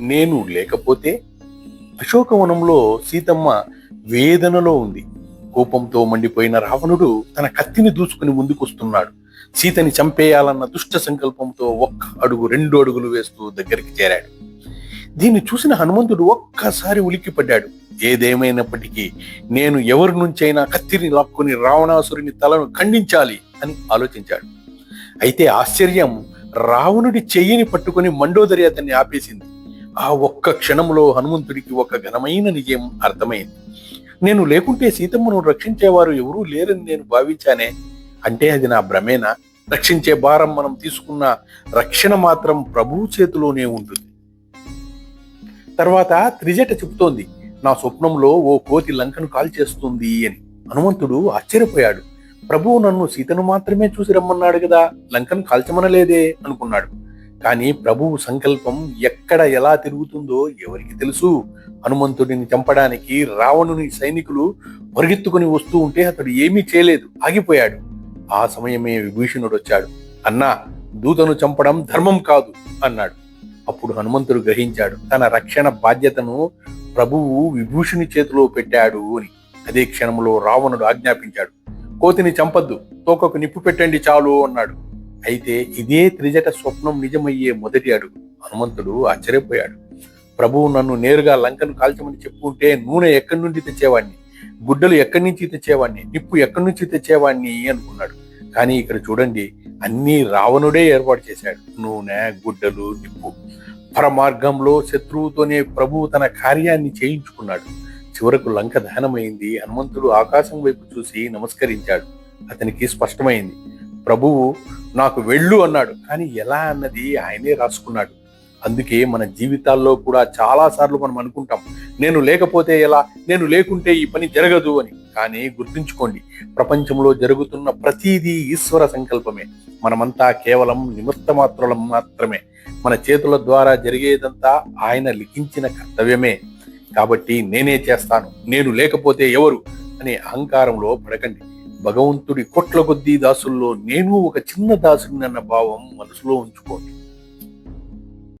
నేను లేకపోతే అశోకవనంలో సీతమ్మ వేదనలో ఉంది. కోపంతో మండిపోయిన రావణుడు తన కత్తిని దూసుకుని ముందుకొస్తున్నాడు. సీతని చంపేయాలన్న దుష్ట సంకల్పంతో ఒక్క అడుగు రెండు అడుగులు వేస్తూ దగ్గరికి చేరాడు. దీన్ని చూసిన హనుమంతుడు ఒక్కసారి ఉలిక్కిపడ్డాడు. ఏదేమైనప్పటికీ నేను ఎవరి నుంచైనా కత్తిని లాక్కుని రావణాసురుని తలను ఖండించాలి అని ఆలోచించాడు. అయితే ఆశ్చర్యం రావణుడి చెయ్యిని పట్టుకుని మండోదరి అతన్ని ఆపేసింది. ఆ ఒక్క క్షణంలో హనుమంతుడికి ఒక ఘనమైన నిజం అర్థమైంది. నేను లేకుంటే సీతమ్మను రక్షించేవారు ఎవరూ లేరని నేను భావించానే? అంటే అది నా భ్రమేనా? రక్షించే భారం మనం తీసుకున్న రక్షణ మాత్రం ప్రభువు చేతిలోనే ఉంటుంది. తర్వాత త్రిజట చెబుతోంది నా స్వప్నంలో ఓ కోతి లంకను కాల్చేస్తుంది అని. హనుమంతుడు ఆశ్చర్యపోయాడు. ప్రభువు నన్ను సీతను మాత్రమే చూసి రమ్మన్నాడు కదా లంకను కాల్చమనలేదే అనుకున్నాడు. కానీ ప్రభువు సంకల్పం ఎక్కడ ఎలా తిరుగుతుందో ఎవరికి తెలుసు? హనుమంతుడిని చంపడానికి రావణుని సైనికులు పరిగెత్తుకుని వస్తూ ఉంటే అతడు ఏమీ చేయలేదు ఆగిపోయాడు. ఆ సమయమే విభీషణుడు వచ్చాడు. అన్నా దూతను చంపడం ధర్మం కాదు అన్నాడు. అప్పుడు హనుమంతుడు గ్రహించాడు తన రక్షణ బాధ్యతను ప్రభువు విభూషుని చేతిలో పెట్టాడు అని. అదే క్షణంలో రావణుడు ఆజ్ఞాపించాడు కోతిని చంపద్దు తోకకు నిప్పు పెట్టండి చాలు అన్నాడు. అయితే ఇదే త్రిజట స్వప్నం నిజమయ్యే మొదటి అడుగు. హనుమంతుడు ఆశ్చర్యపోయాడు. ప్రభువు నన్ను నేరుగా లంకను కాల్చమని చెప్పుంటే నూనె ఎక్కడి నుండి తెచ్చేవాణ్ణి? గుడ్డలు ఎక్కడి నుంచి తెచ్చేవాణ్ణి? నిప్పు ఎక్కడి నుంచి తెచ్చేవాణ్ణి? అనుకున్నాడు. కానీ ఇక్కడ చూడండి అన్నీ రావణుడే ఏర్పాటు చేశాడు. నూనె గుడ్డలు నిప్పు. పరమార్గంలో శత్రువుతోనే ప్రభువు తన కార్యాన్ని చేయించుకున్నాడు. చివరకు లంక దహనమైంది. హనుమంతుడు ఆకాశం వైపు చూసి నమస్కరించాడు. అతనికి స్పష్టమైంది. ప్రభువు నాకు వెళ్ళు అన్నాడు. కానీ ఎలా అన్నది ఆయనే రాసుకున్నాడు. అందుకే మన జీవితాల్లో కూడా చాలా సార్లు మనం అనుకుంటాం నేను లేకపోతే ఎలా నేను లేకుంటే ఈ పని జరగదు అని. కానీ గుర్తుంచుకోండి ప్రపంచంలో జరుగుతున్న ప్రతిదీ ఈశ్వర సంకల్పమే. మనమంతా కేవలం నిమిత్త మాత్రులం మాత్రమే. మన చేతుల ద్వారా జరిగేదంతా ఆయన లిఖించిన కర్తవ్యమే. కాబట్టి నేనే చేస్తాను నేను లేకపోతే ఎవరు అనే అహంకారంలో పడకండి. భగవంతుడి కొట్ల కొద్దీ దాసుల్లో నేను ఒక చిన్న దాసుని అన్న భావం మనసులో ఉంచుకోండి.